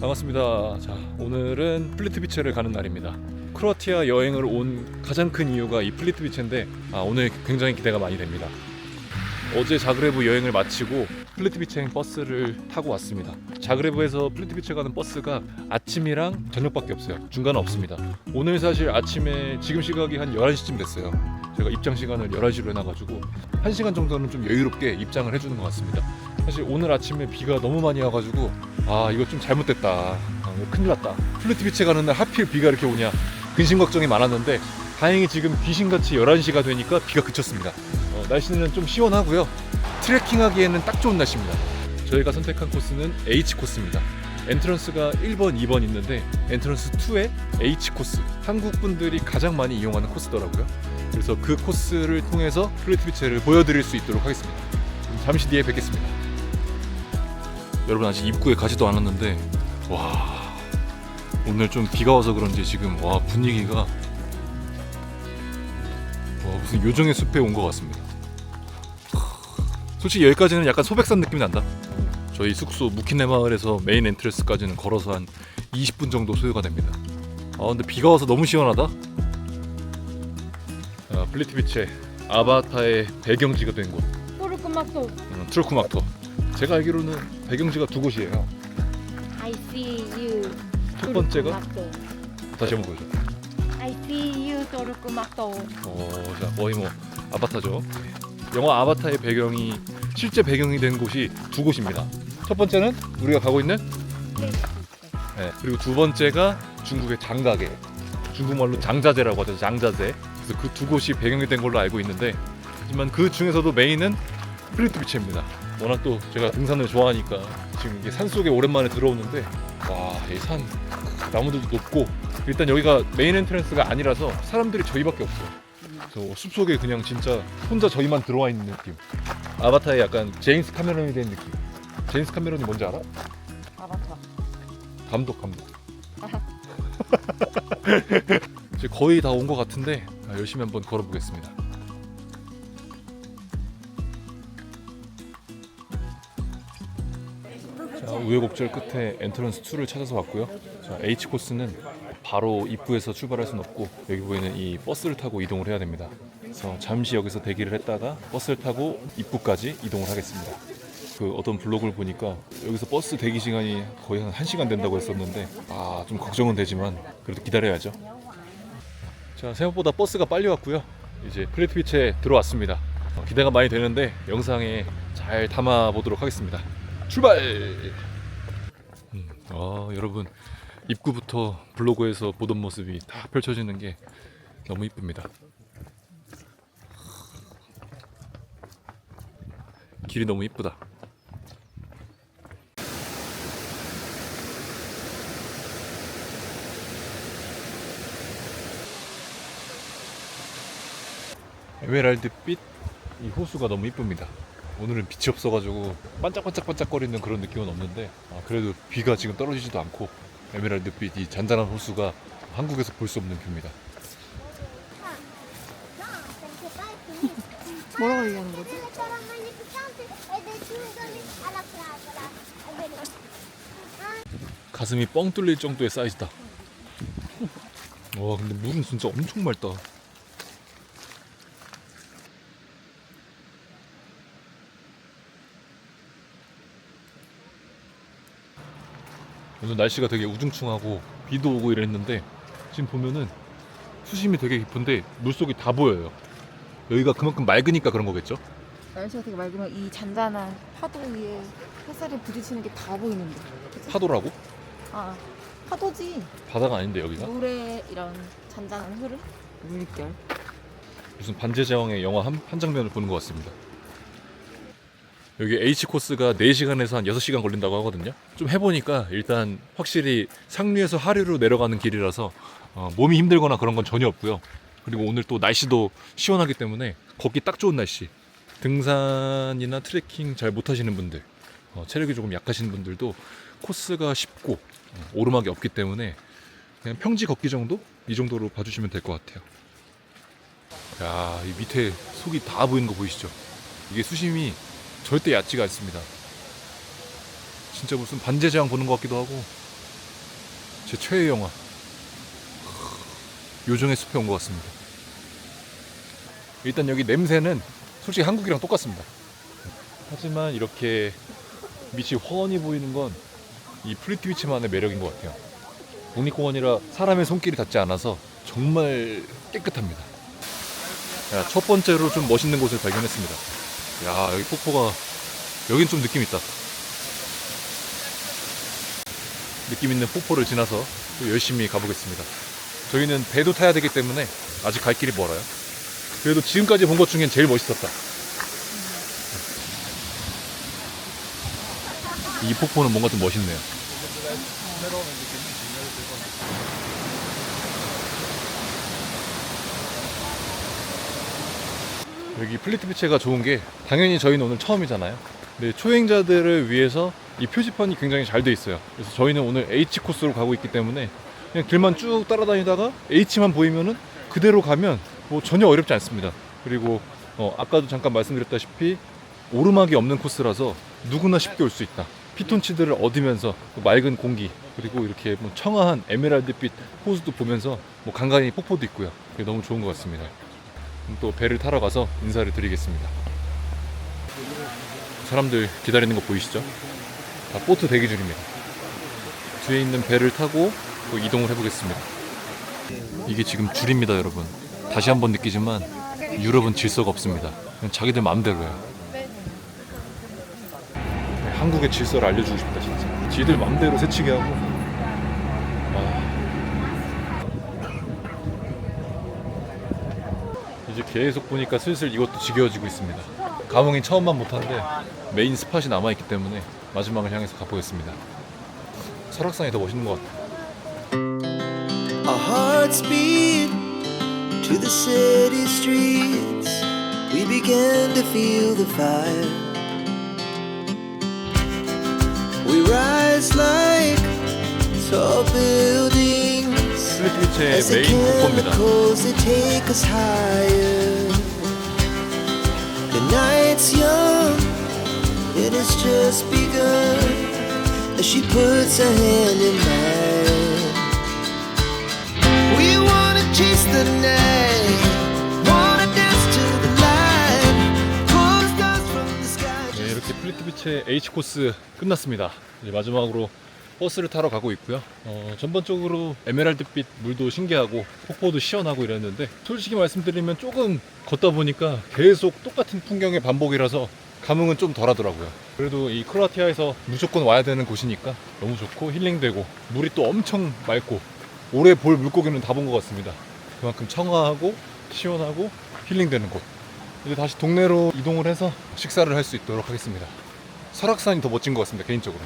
반갑습니다. 자, 오늘은 플리트비체를 가는 날입니다. 크로아티아 여행을 온 가장 큰 이유가 이 플리트비체인데 아, 오늘 굉장히 기대가 많이 됩니다. 어제 자그레브 여행을 마치고 플리트비체 버스를 타고 왔습니다. 자그레브에서 플리트비체 가는 버스가 아침이랑 저녁밖에 없어요. 중간은 없습니다. 오늘 사실 아침에 지금 시각이 한 11시쯤 됐어요. 제가 입장 시간을 11시로 해놔가지고 1시간 정도는 좀 여유롭게 입장을 해주는 것 같습니다. 사실 오늘 아침에 비가 너무 많이 와가지고 아 이거 좀 잘못됐다 아, 이거 큰일 났다 플리트비체 가는 날 하필 비가 이렇게 오냐 근심 걱정이 많았는데 다행히 지금 귀신같이 11시가 되니까 비가 그쳤습니다 어, 날씨는 좀 시원하고요 트레킹하기에는 딱 좋은 날씨입니다. 저희가 선택한 코스는 H 코스입니다. 엔트런스가 1번, 2번 있는데 엔트런스 2에 H 코스. 한국 분들이 가장 많이 이용하는 코스더라고요. 그래서 그 코스를 통해서 플리트비체를 보여드릴 수 있도록 하겠습니다. 그럼 잠시 뒤에 뵙겠습니다. 여러분 아직 입구에 가지도 않았는데 와 오늘 좀 비가 와서 그런지 지금 와 분위기가 와 무슨 요정의 숲에 온 것 같습니다. 솔직히 여기까지는 약간 소백산 느낌이 난다. 저희 숙소 무키네 마을에서 메인 엔트레스까지는 걸어서 한 20분 정도 소요가 됩니다. 아 근데 비가 와서 너무 시원하다. 아, 플리티비체 아바타의 배경지가 된 곳. 토르크마토 음, 트루크막토. 제가 알기로는 배경지가 두 곳이에요. I see you 첫 번째가. 다시 한번 보여줘. I see you 토르크마토 어, 자, 거의 뭐 아바타죠. 영화 아바타의 배경이 실제 배경이 된 곳이 두 곳입니다. 첫 번째는 우리가 가고 있는 네, 그리고 두 번째가 중국의 장가게. 중국말로 장자제라고 하죠. 장자제. 그래서 그 두 곳이 배경이 된 걸로 알고 있는데 하지만 그 중에서도 메인은 플리트비체입니다. 워낙 또 제가 등산을 좋아하니까 지금 이게 산 속에 오랜만에 들어오는데 와, 이 산 나무들도 높고 일단 여기가 메인 엔트런스가 아니라서 사람들이 저희밖에 없어요. 그래서 숲속에 그냥 진짜 혼자 저희만 들어와 있는 느낌. 아바타의 약간 제임스 카메론이 된 느낌. 제임스 카메론이 뭔지 알아? 아바타 감독 감독. 이제 거의 다 온 것 같은데 아, 열심히 한번 걸어보겠습니다. 자, 우여곡절 끝에 엔트런스 2를 찾아서 왔고요. 자, H 코스는 바로 입구에서 출발할 수는 없고 여기 보이는 이 버스를 타고 이동을 해야 됩니다. 그래서 잠시 여기서 대기를 했다가 버스를 타고 입구까지 이동을 하겠습니다. 그 어떤 블로그를 보니까 여기서 버스 대기 시간이 거의 한 1시간 된다고 했었는데 아 좀 걱정은 되지만 그래도 기다려야죠. 자 생각보다 버스가 빨리 왔고요. 이제 플레이트비치에 들어왔습니다. 어, 기대가 많이 되는데 영상에 잘 담아 보도록 하겠습니다. 출발! 음, 아 여러분 입구부터 블로그에서 보던 모습이 다 펼쳐지는 게 너무 이쁩니다. 길이 너무 이쁘다. 에메랄드빛 이 호수가 너무 이쁩니다. 오늘은 빛이 없어가지고 반짝반짝반짝거리는 그런 느낌은 없는데 아, 그래도 비가 지금 떨어지지도 않고 에메랄드빛 이 잔잔한 호수가 한국에서 볼 수 없는 뷰입니다. 뭐라고 얘기하는 거지? 가슴이 뻥 뚫릴 정도의 사이즈다. 와 근데 물은 진짜 엄청 맑다. 오늘 날씨가 되게 우중충하고 비도 오고 이랬는데 지금 보면은 수심이 되게 깊은데 물속이 다 보여요. 여기가 그만큼 맑으니까 그런 거겠죠? 날씨가 되게 맑으면 이 잔잔한 파도 위에 햇살이 부딪히는 게 다 보이는데? 파도라고? 아 파도지 바다가 아닌데 여기가? 물의 이런 잔잔한 흐름 물결 무슨 반지의 제왕의 영화 한, 한 장면을 보는 것 같습니다. 여기 H 코스가 4시간에서 한 6시간 걸린다고 하거든요. 좀 해보니까 일단 확실히 상류에서 하류로 내려가는 길이라서 어, 몸이 힘들거나 그런 건 전혀 없고요. 그리고 오늘 또 날씨도 시원하기 때문에 걷기 딱 좋은 날씨. 등산이나 트레킹 잘 못하시는 분들, 어, 체력이 조금 약하신 분들도 코스가 쉽고 어, 오르막이 없기 때문에 그냥 평지 걷기 정도 이 정도로 봐주시면 될 것 같아요. 야, 이 밑에 속이 다 보이는 거 보이시죠? 이게 수심이 절대 얕지가 않습니다. 진짜 무슨 제왕 보는 것 같기도 하고 제 최애 영화 요정의 숲에 온 것 같습니다. 일단 여기 냄새는 솔직히 한국이랑 똑같습니다. 하지만 이렇게 밑이 훤히 보이는 건 이 플리트비치만의 매력인 것 같아요. 국립공원이라 사람의 손길이 닿지 않아서 정말 깨끗합니다. 야, 첫 번째로 좀 멋있는 곳을 발견했습니다. 야, 여기 폭포가 여긴 좀 느낌 있다. 느낌 있는 폭포를 지나서 또 열심히 가보겠습니다. 저희는 배도 타야 되기 때문에 아직 갈 길이 멀어요. 그래도 지금까지 본 것 중엔 제일 멋있었다. 이 폭포는 뭔가 좀 멋있네요. 여기 플리트비치가 좋은 게 당연히 저희는 오늘 처음이잖아요. 근데 초행자들을 위해서 이 표지판이 굉장히 잘 돼 있어요. 그래서 저희는 오늘 H 코스로 가고 있기 때문에 그냥 길만 쭉 따라다니다가 H만 보이면은 그대로 가면 뭐 전혀 어렵지 않습니다. 그리고 어, 아까도 잠깐 말씀드렸다시피 오르막이 없는 코스라서 누구나 쉽게 올 수 있다. 피톤치드를 얻으면서 또 맑은 공기 그리고 이렇게 뭐 청아한 에메랄드빛 호수도 보면서 뭐 간간히 폭포도 있고요. 너무 좋은 것 같습니다. 또 배를 타러 가서 인사를 드리겠습니다. 사람들 기다리는 거 보이시죠? 다 보트 대기줄입니다. 뒤에 있는 배를 타고 또 이동을 해보겠습니다. 이게 지금 줄입니다, 여러분. 다시 한번 느끼지만 유럽은 질서가 없습니다. 자기들 마음대로 해요. 한국의 질서를 알려주고 싶다, 진짜. 지들 마음대로 새치게 하고. 아. 이제 계속 보니까 슬슬 이것도 지겨워지고 있습니다. 감흥이 처음만 못한데 메인 스팟이 남아있기 때문에 마지막을 향해서 가보겠습니다. 설악산이 더 멋있는 것 같아요. We rise like tall buildings 플리트비치의 as the 메인 폭포입니다. chemicals they take us higher. The night's young, it has just begun. As she puts her hand in mine. We wanna chase the night, 플리트비치의 H 코스 끝났습니다. 이제 마지막으로 버스를 타러 가고 있고요. 어, 전반적으로 에메랄드빛 물도 신기하고 폭포도 시원하고 이랬는데 솔직히 말씀드리면 조금 걷다 보니까 계속 똑같은 풍경의 반복이라서 감흥은 좀 덜하더라고요. 그래도 이 크로아티아에서 무조건 와야 되는 곳이니까 너무 좋고 힐링되고 물이 또 엄청 맑고 올해 볼 물고기는 다 본 것 같습니다. 그만큼 청아하고 시원하고 힐링되는 곳. 이제 다시 동네로 이동을 해서 식사를 할 수 있도록 하겠습니다. 설악산이 더 멋진 것 같습니다, 개인적으로.